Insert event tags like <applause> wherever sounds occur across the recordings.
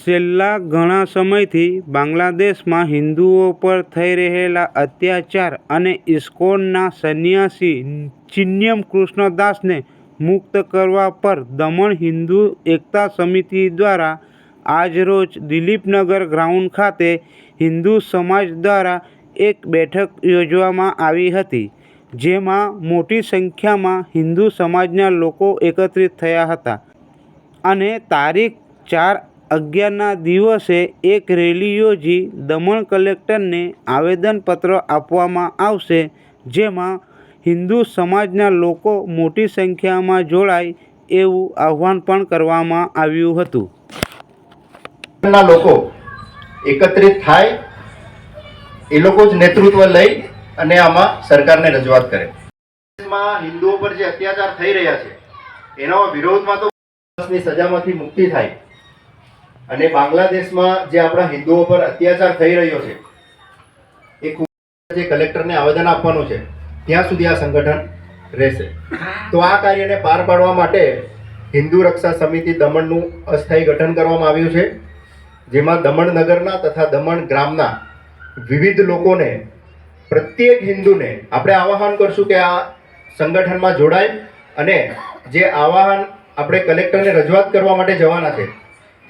છેલ્લા ઘણા સમયથી બાંગ્લાદેશમાં હિન્દુઓ પર થઈ રહેલા અત્યાચાર અને ઇસ્કોનના સંન્યાસી ચિન્મય કૃષ્ણદાસને મુક્ત કરવા પર દમણ હિન્દુ એકતા સમિતિ દ્વારા આજરોજ દિલીપનગર ગ્રાઉન્ડ ખાતે હિન્દુ સમાજ દ્વારા એક બેઠક યોજવામાં આવી હતી, જેમાં મોટી સંખ્યામાં હિન્દુ સમાજના લોકો એકત્રિત થયા હતા. અને તારીખ ચાર અગિયારના દિવસે એક રેલી યોજી દમણ કલેક્ટરને આવેદનપત્ર આપવામાં આવશે, જેમાં હિન્દુ સમાજના લોકો મોટી સંખ્યામાં જોડાય એવું આહવાન પણ કરવામાં આવ્યું હતું. લોકો એકત્રિત થાય, એ લોકો જ નેતૃત્વ લઈ અને આમાં સરકારને રજૂઆત કરે. હિન્દુઓ પર જે અત્યાચાર થઈ રહ્યા છે, એનો વિરોધમાં તો સજામાંથી મુક્તિ થાય. અને બાંગ્લાદેશમાં જે આપણા હિન્દુઓ પર અત્યાચાર થઈ રહ્યો છે, એ જે કલેક્ટરને આવેદન આપવાનું છે, ત્યાં સુધી આ સંગઠન રહેશે. તો આ કાર્યને પાર પાડવા માટે હિન્દુ રક્ષા સમિતિ દમણનું અસ્થાયી ગઠન કરવામાં આવ્યું છે, જેમાં દમણ નગરના તથા દમણ ગ્રામના વિવિધ લોકોને, પ્રત્યેક હિન્દુને આપણે આવાહન કરશું કે આ સંગઠનમાં જોડાય અને જે આવાહન આપણે કલેક્ટરને રજૂઆત કરવા માટે જવાના છે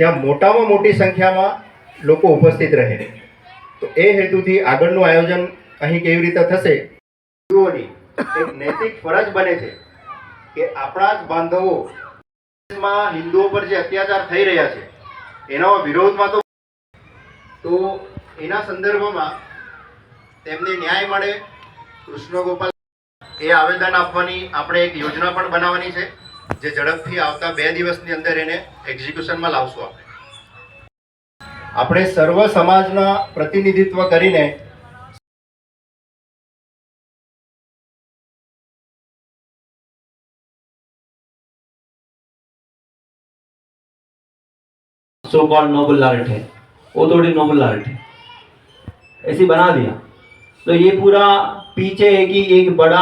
ત્યાં મોટામાં મોટી સંખ્યામાં લોકો ઉપસ્થિત રહે. તો એ હેતુથી આગળનું આયોજન અહીં કેવી રીતે થશે? એક નૈતિક ફરજ બને છે કે આપણા જ બાંધવો દેશમાં હિન્દુઓ પર જે અત્યાચાર થઈ રહ્યા છે, એના વિરોધમાં તો તો એના સંદર્ભમાં તેમને ન્યાય મળે. કૃષ્ણ ગોપાલ એ આવેદન આપવાની, આપણે એક યોજના પણ બનાવવાની છે. જે ઝડપથી આવતા બે દિવસની અંદર એને એક્ઝિક્યુશનમાં લાવશું આપણે આપણે સર્વ સમાજના પ્રતિનિધિત્વ કરીને सो कॉल्ड नोबल आर्ट है वो थोड़ी नोबल आर्ट है ऐसे बना दिया तो ये पूरा पीछे है कि एक बड़ा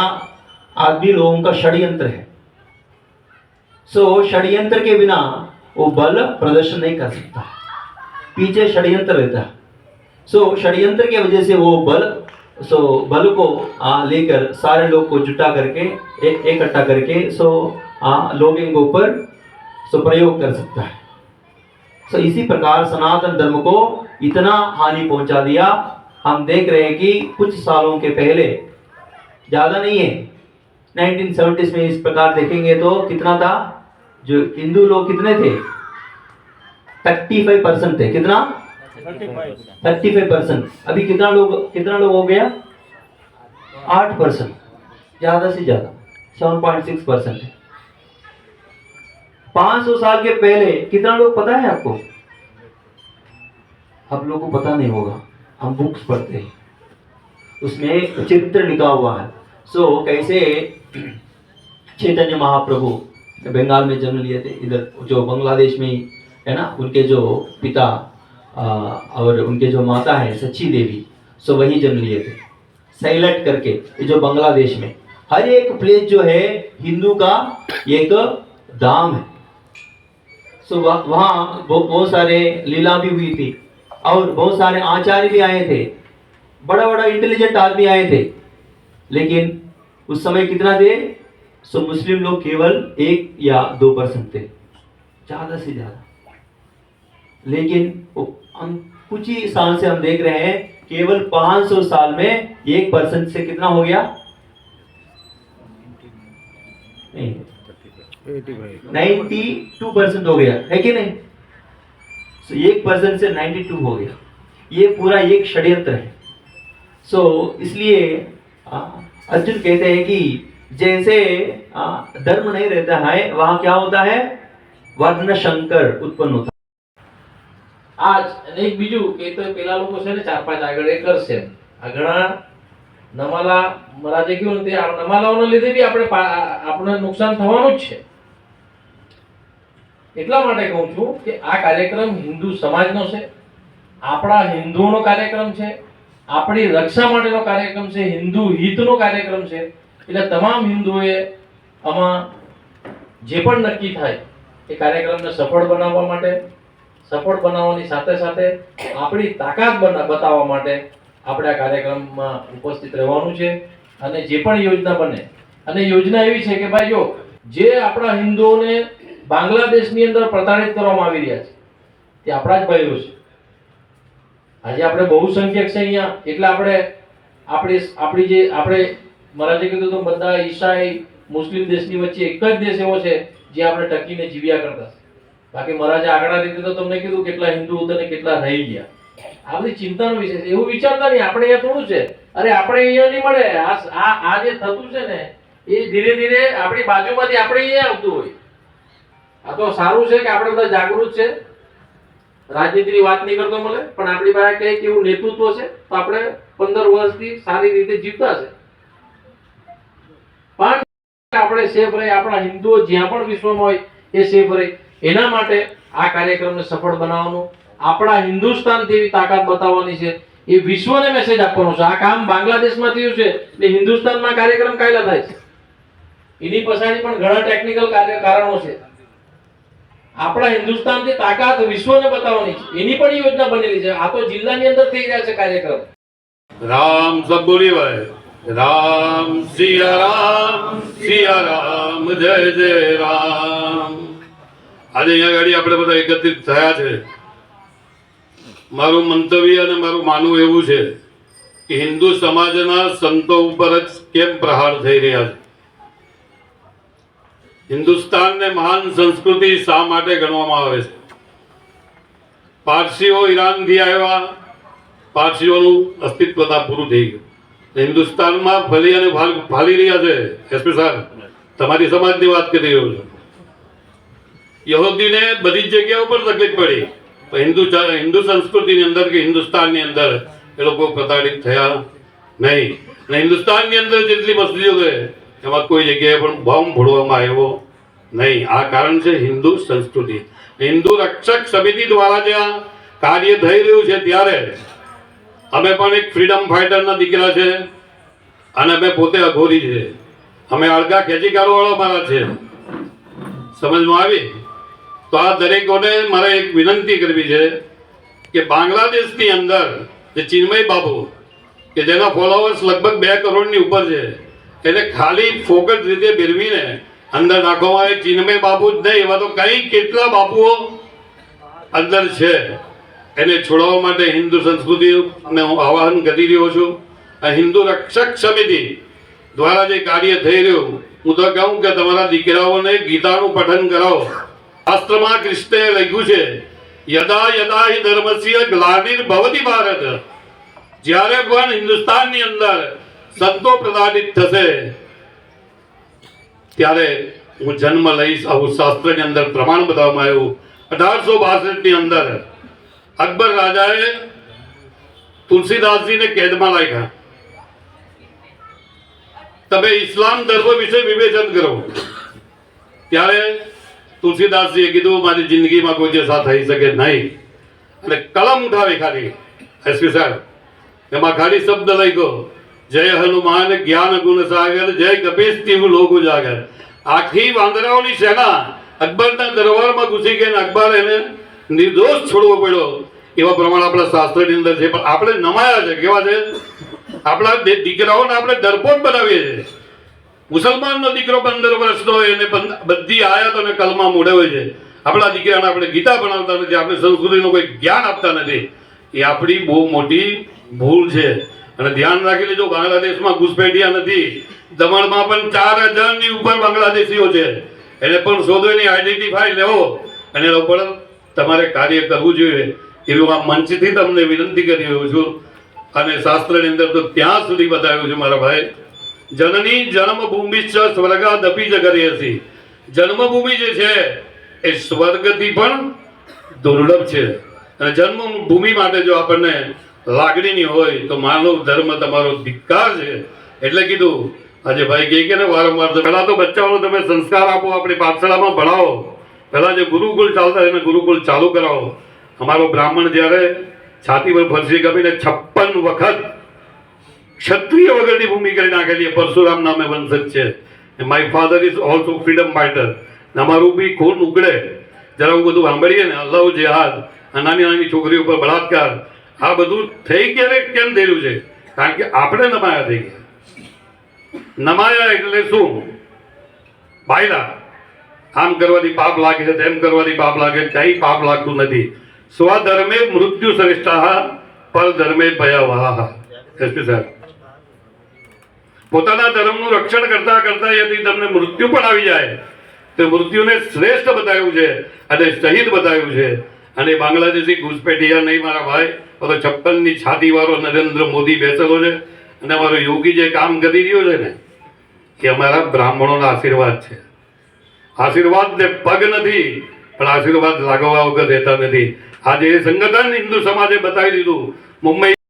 आदमी लोगों का षड्यंत्र है सो षड्यंत्र के बिना वो बल प्रदर्शन नहीं कर सकता। पीछे षड्यंत्र रहता है। सो षड्यंत्र की वजह से वो बल सो बल को लेकर सारे लोग को जुटा करके एक इकट्ठा करके सो लोगों के ऊपर सो प्रयोग कर सकता है। सो इसी प्रकार सनातन धर्म को इतना हानि पहुँचा दिया। हम देख रहे हैं कि कुछ सालों के पहले, ज़्यादा नहीं है 1970s में इस प्रकार देखेंगे तो कितना था? जो हिंदू लोग कितने थे? 35 परसेंट थे। कितना? 35 परसेंट अभी कितना लोग कितना लोग हो गया? आठ परसेंट ज़्यादा से ज़्यादा। सेवन पॉइंट सिक्स परसेंट है 500 साल के पहले कितना लोग पता है आपको? आप लोगों को पता नहीं होगा। हम बुक्स पढ़ते हैं। उसमें चित्र लिखा हुआ है। सो so, कैसे <clears throat> चैतन्य महाप्रभु बंगाल में जन्म लिए थे इधर जो बांग्लादेश में है ना उनके जो पिता आ, और उनके जो माता है सच्ची देवी सो वही जन्म लिए थे। सैलट करके जो बांग्लादेश में। हर एक प्लेस जो है हिंदू का एक धाम है। सो वह- वहाँ बहु- बहुत सारे लीला भी हुई थी और बहुत सारे आचार्य भी आए थे। बड़ा बड़ा इंटेलिजेंट आदमी आए थे। लेकिन उस समय कितना थे? सो मुस्लिम लोग केवल एक या दो परसेंट थे, ज़्यादा से ज़्यादा। लेकिन हम कुछ ही साल से हम देख रहे हैं, केवल 500 साल में एक परसेंट से कितना हो गया? नहीं। नाइन्टी टू परसेंट हो गया, है कि नहीं? सो एक परसेंट से नाइन्टी टू हो गया। ये पूरा एक षड्यंत्र है। सो इसलिए अर्जुन कहते हैं कि जैसे आ, धर्म नहीं रहता है वहाँ क्या होता है वर्ण शंकर उत्पन्न होता है આ જ અને એક બીજું કે તો પેલા લોકો છે ને ચાર પાંચ આગળ એ કરશે એમ. આ ઘણા નમાલા મહારાજે કીધું ને તે આ નમાલાઓના લીધે બી આપણે પા- આપણે નુકસાન થવાનું જ છે એટલા માટે કહું છું કે આ કાર્યક્રમ હિન્દુ સમાજનો છે આપણા હિન્દુઓનો કાર્યક્રમ છે આપણી રક્ષા માટેનો કાર્યક્રમ છે હિન્દુ હિતનો કાર્યક્રમ છે એટલે તમામ હિન્દુઓએ આમાં જે પણ નક્કી થાય એ કાર્યક્રમને સફળ બનાવવા માટે, સફળ બનાવવાની સાથે સાથે આપણી તાકાત બના- બતાવવા માટે આપણે આ કાર્યક્રમમાં ઉપસ્થિત રહેવાનું છે અને જે પણ યોજના બને, અને યોજના એવી છે કે ભાઈ જો જે આપણા હિન્દુઓને બાંગ્લાદેશની અંદર પ્રતાડિત કરવામાં આવી રહ્યા છે, તે આપણા જ ભાઈઓ છે. આજે આપણે બહુસંખ્યક છે અહીંયા, એટલે આપણે, આપણી આપણી જે, આપણે મહારાજે કીધું તો બધા ઈસાઈ મુસ્લિમ દેશની વચ્ચે એક જ દેશ એવો છે, જે આપણે ટકીને જીવ્યા કરતા બાકી મહારાજે આગળ રીતે તો તમને કીધું કેટલા હિન્દુ હતા ને કેટલા રહી ગયા. આ બધી ચિંતાનો વિષય છે. એવું વિચારતા નહીં, આપણે અહીંયા થોડું છે. અરે, આપણે અહીંયા નહીં મળે. આ આ જે થતું છે ને, એ ધીરે ધીરે આપણી બાજુમાંથી આપણે અહીંયા આવતું હોય. આ તો સારું છે કે આપણે બધા જાગૃત છે. રાજનીતિની વાત નહીં કરતો મળે, પણ આપણી પાસે કંઈક એવું નેતૃત્વ છે, તો આપણે પંદર વર્ષથી સારી રીતે જીવતા છે. પણ આપણે સેફ રહે, આપણા હિન્દુઓ જ્યાં પણ વિશ્વમાં હોય એ સેફ રહે. એના માટે આ કાર્યક્રમને સફળ બનાવવાનો, આપણા હિન્દુસ્તાન એવી તાકાત બતાવવાની છે. એ વિશ્વને મેસેજ આપવાનો છે. આ કામ બાંગ્લાદેશમાં થયું છે. એટલે હિન્દુસ્તાનમાં કાર્યક્રમ કાયલા થાય છે. એની પછાડી પણ ઘણા ટેકનિકલ કાર્ય કારણો છે. આપણા હિન્દુસ્તાનથી તાકાત વિશ્વને બતાવવાની છે, એની પણ યોજના બનેલી છે. આ તો જિલ્લાની અંદર થઈ રહ્યા છે કાર્યક્રમ. રામ સબ બોલી ભાઈ. રામ સિયા રામ સિયા રામ, જય જય રામ. આજે અહીંયા ગાડી આપણે બધા એકત્રિત થયા છે. મારું મંતવ્ય અને મારું માનવું એવું છે કે હિન્દુ સમાજના સંતો ઉપર જ કેમ પ્રહાર થઈ રહ્યા છે? હિન્દુસ્તાનને મહાન સંસ્કૃતિ શા માટે ગણવામાં આવે છે? પારસીઓ ઈરાનથી આવ્યા, પારસીઓનું અસ્તિત્વતા પૂરું થઈ ગયું. હિન્દુસ્તાનમાં ફલી અને ફાલી રહ્યા છે એસપી સાહેબ. તમારી સમાજની વાત કરી રહ્યો છું. યહૂદીને બધી જ જગ્યાઓ પર તકલીફ પડી. હિન્દુ હિન્દુ સંસ્કૃતિની અંદર કે હિન્દુસ્તાનની અંદર એ લોકો પ્રતાડિત થયા નહીં. અને હિન્દુસ્તાનની અંદર જેટલી મસ્જિદો છે, એમાં કોઈ જગ્યાએ પણ બોમ્બ ફોડવામાં આવ્યો નહીં. આ કારણ છે હિન્દુ સંસ્કૃતિ. હિન્દુ રક્ષક સમિતિ દ્વારા જે આ કાર્ય થઈ રહ્યું છે ત્યારે અમે પણ એક ફ્રીડમ ફાઇટરના દીકરા છે અને અમે પોતે અઘોરી છે. અમે અળગા ખેંચી વાળા મારા છે. સમજમાં આવી? તો આ દરેકોને મારે એક વિનંતી કરવી છે કે બાંગ્લાદેશની અંદર જે ચિન્મય બાબુ કે જેના ફોલોવર્સ લગભગ બે કરોડની ઉપર છે, એને ખાલી ફોકટ રીતે ભેરવીને અંદર નાખવામાં આવે. ચિન્મય બાબુ જ નહીં, એવા તો કઈ કેટલા બાપુઓ અંદર છે. એને છોડાવવા માટે હિન્દુ સંસ્કૃતિ અને હું આવાહન કરી રહ્યો છું. આ હિન્દુ રક્ષક સમિતિ દ્વારા જે કાર્ય થઈ રહ્યું, હું તો કહું કે તમારા દીકરાઓને ગીતાનું પઠન કરાવો. શાસ્ત્રમાં કૃષ્ણે લખ્યું છે, યદા યદા હિ ધર્મસ્ય ગ્લાનિર ભવતી ભારત. જ્યારે પણ હિન્દુસ્તાનની અંદર સંતો પ્રદાનિત થશે, ત્યારે હું જન્મ લઈશ. આવું શાસ્ત્રની અંદર પ્રમાણ બતાવવામાં આવ્યું. અઢારસો બાસઠની અંદર અકબર રાજાએ તુલસીદાસજીને કેદમાં રાખ્યા તમે ઇસ્લામ ધર્મ વિશે વિવેચન કરો. ત્યારે તુલસીદાસજીએ કીધું, મારી જિંદગીમાં કોઈ જેસા થઈ શકે નહીં. અને કલમ ઉઠાવી ખાલી એસપી સાહેબ, એમાં ખાલી શબ્દ લઈ ગયો જય હનુમાન જ્ઞાન ગુણ સાગર, જય કપીશ તીવ લોક ઉજાગર. આખી વાંદરાઓની સેના અકબરના દરબારમાં ઘૂસી ગઈ અકબર એને નિર્દોષ છોડવો પડ્યો. એવા પ્રમાણે આપણા શાસ્ત્રની અંદર છે. પણ આપણે નમાયા છે. કેવા છે? આપણા દીકરાઓને આપણે ડરપોટ બનાવીએ છીએ. મુસલમાનનો દીકરો પંદર વર્ષનો હોય એને બધી આયાત અને કલમા મોઢે છે. આપણા દીકરાને આપણે ગીતા ભણાવતા નથી. આપણે સંસ્કૃતિનું કોઈ જ્ઞાન આપતા નથી. એ આપણી બહુ મોટી ભૂલ છે. અને ધ્યાન રાખી લેજો બાંગ્લાદેશમાં ઘૂસપેઠિયા નથી, દમણમાં પણ ચાર હજારની ઉપર બાંગ્લાદેશીઓ છે. એને પણ શોધો એની આઈડેન્ટિફાઈ લેવો. અને ઉપર તમારે કાર્ય કરવું જોઈએ એવું આ મંચથી તમને વિનંતી કરી રહ્યો છું. અને શાસ્ત્રની અંદર તો ત્યાં સુધી બતાવ્યું છે મારા ભાઈ. જનની જન્મભૂમિ ચ સ્વર્ગાદપી જ કરી હતી જન્મભૂમિ જે છે એ સ્વર્ગથી પણ દુર્લભ છે. અને જન્મભૂમિ માટે જો આપણને લાગણીની હોય તો માનવ ધર્મ તમારો ધિક્કાર છે. એટલે કીધું, આજે ભાઈ કહે કે ને વારંવાર પહેલા તો બચ્ચાઓને તમે સંસ્કાર આપો, આપણી પાઠશાળામાં ભણાવો. પહેલા જે ગુરુકુળ ચાલતા એને ગુરુકુળ ચાલુ કરાવો. અમારો બ્રાહ્મણ જ્યારે છાતી પર ફરસી ગમીને છપ્પન વખત ક્ષત્રિય વગરની ભૂમિ કરી નાખેલી પરશુરામ નામે વંશજ છે. My father is also freedom fighter અમારું બી ખૂન ઉગડે. જરા હું બધું સાંભળીએ ને, અલ્લાહ જેહાદ આ નાની નાની છોકરીઓ પર બળાત્કાર, આ બધું થઈ ક્યારે, કેમ થયેલું છે? કારણ કે આપણે નમાયા થઈ ગયા. નમાયા એટલે શું? બાયલા. આમ કરવાથી પાપ લાગે છે, તેમ કરવાથી પાપ લાગે છે કંઈ પાપ લાગતું નથી. સ્વધર્મે મૃત્યુ શ્રેષ્ઠ પર ધર્મે ભયાવહ એસપી પોતાના ધર્મનું રક્ષણ કરતા કરતા યદિ તમને મૃત્યુ પણ આવી જાય, તો મૃત્યુને શ્રેષ્ઠ બતાવ્યું છે અને શહીદ બતાવ્યું છે. અને બાંગ્લાદેશી ઘૂસપેટિયા નહીં મારા ભાઈ, તો છપ્પનની છાતી વાળો નરેન્દ્ર મોદી બેસેલો છે અને અમારો યોગી જે કામ કરી રહ્યો છે ને એ અમારા બ્રાહ્મણોના આશીર્વાદ છે. આશીર્વાદ ને પગ નથી, પણ આશીર્વાદ લાગવા વગર રહેતા નથી. આજે એ સંગઠન હિન્દુ સમાજે બતાવી દીધું. મુંબઈ